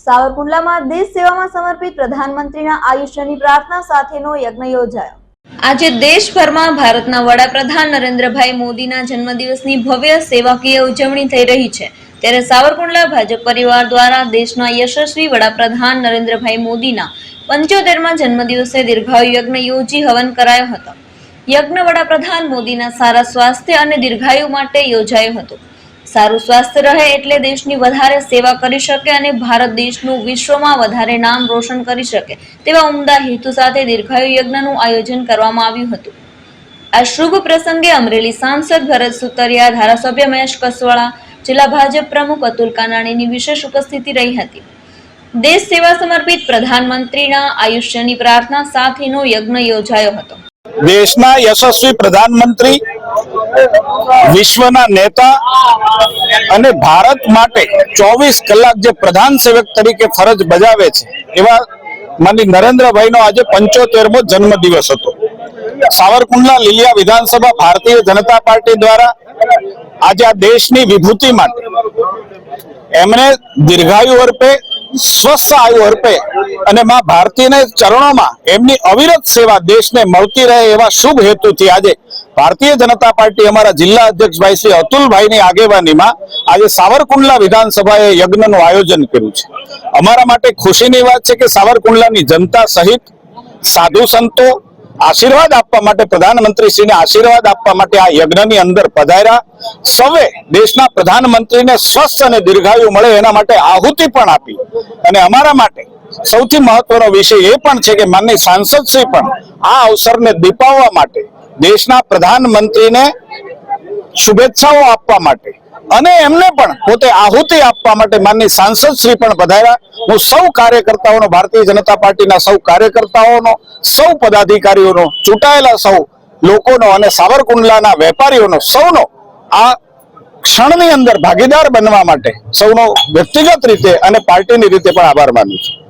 સાવરકુંડલામાં દેશ સેવામાં સમર્પિત પ્રધાનમંત્રીના આયુષ્યની પ્રાર્થના સાથેનો યજ્ઞ યોજાયો. આજે દેશભરમાં ભારતના વડાપ્રધાન નરેન્દ્રભાઈ મોદીના જન્મદિવસની ભવ્ય સેવાકીય ઉજવણી થઈ રહી છે. ત્યારે સાવરકુંડલા ભાજપ પરિવાર દ્વારા દેશના યશસ્વી વડાપ્રધાન નરેન્દ્રભાઈ મોદીના પંચોતેરમાં જન્મદિવસે દીર્ઘાયુ યજ્ઞ યોજી હવન કરાયો હતો. યજ્ઞ વડાપ્રધાન મોદીના સારા સ્વાસ્થ્ય અને દીર્ઘાયુ માટે યોજાયો હતો. સારું સ્વાસ્થ્ય રહે એટલે દેશની વધારે સેવા કરી શકે અને ભારત દેશનું વિશ્વમાં વધારે નામ રોશન કરી શકે તેવા ઉમદા હેતુ સાથે દીર્ઘાયુ યજ્ઞનું આયોજન કરવામાં આવ્યું હતું. આ શુભ પ્રસંગે અમરેલી સાંસદ ભરત સુતરિયા, ધારાસભ્ય મહેશ કસવાળા, જિલ્લા ભાજપ પ્રમુખ અતુલ કાનાણીની વિશેષ ઉપસ્થિતિ રહી હતી. દેશ સેવા સમર્પિત પ્રધાનમંત્રીના આયુષ્યની પ્રાર્થના સાથેનો યજ્ઞ યોજાયો હતો. દેશના યશસ્વી પ્રધાનમંત્રી વિશ્વના નેતા અને ભારત માટે ચોવીસ કલાક જે પ્રધાન સેવક તરીકે ફરજ બજાવે છે, એવા માની નરેન્દ્રભાઈનો આજે પંચોતેરમો જન્મ દિવસ હતો. સાવરકુંડલા લીલિયા વિધાનસભા ભારતીય જનતા પાર્ટી દ્વારા આજે આ દેશની વિભૂતિ માટે એમણે દીર્ઘાયુ અર્પે, સ્વસ્થ આયુ અર્પે અને માં ભારતીના ચરણોમાં એમની અવિરત સેવા દેશને મળતી રહે એવા શુભ હેતુથી આજે ભારતીય જનતા પાર્ટી અમારા જિલ્લા અધ્યક્ષ ભાઈ શ્રી અતુલભાઈની આગેવાનીમાં આજે સાવરકુંડલા વિધાનસભાએ યજ્ઞનું આયોજન કર્યું છે. અમારા માટે ખુશીની વાત છે કે સાવરકુંડલાની જનતા સહિત સાધુ સંતો આશીર્વાદ આપવા માટે પ્રધાનમંત્રીશ્રીને આશીર્વાદ આપવા માટે આ યજ્ઞની અંદર પધાર્યા. સૌએ દેશના પ્રધાનમંત્રીને સ્વસ્થ અને દીર્ઘાયુ મળે એના માટે આહુતિ પણ આપી. અને અમારા માટે સૌથી મહત્વનો વિષય એ પણ છે કે માનની સાંસદશ્રી પણ આ અવસરને દીપાવવા માટે દેશના પ્રધાનમંત્રીને શુભેચ્છાઓ આપવા માટે અને એમને પણ પોતે આહુતિ આપવા માટે માનની સાંસદ શ્રી પણ બધાયા હું સૌ કાર્યકર્તાઓનો, ભારતીય જનતા પાર્ટીના સૌ કાર્યકર્તાઓનો, સૌ પદાધિકારીઓનો, ચૂંટાયેલા સૌ લોકોનો અને સાવરકુંડલાના વેપારીઓનો, સૌનો આ ક્ષણની અંદર ભાગીદાર બનવા માટે સૌનો વ્યક્તિગત રીતે અને પાર્ટીની રીતે પણ આભાર માનું છું.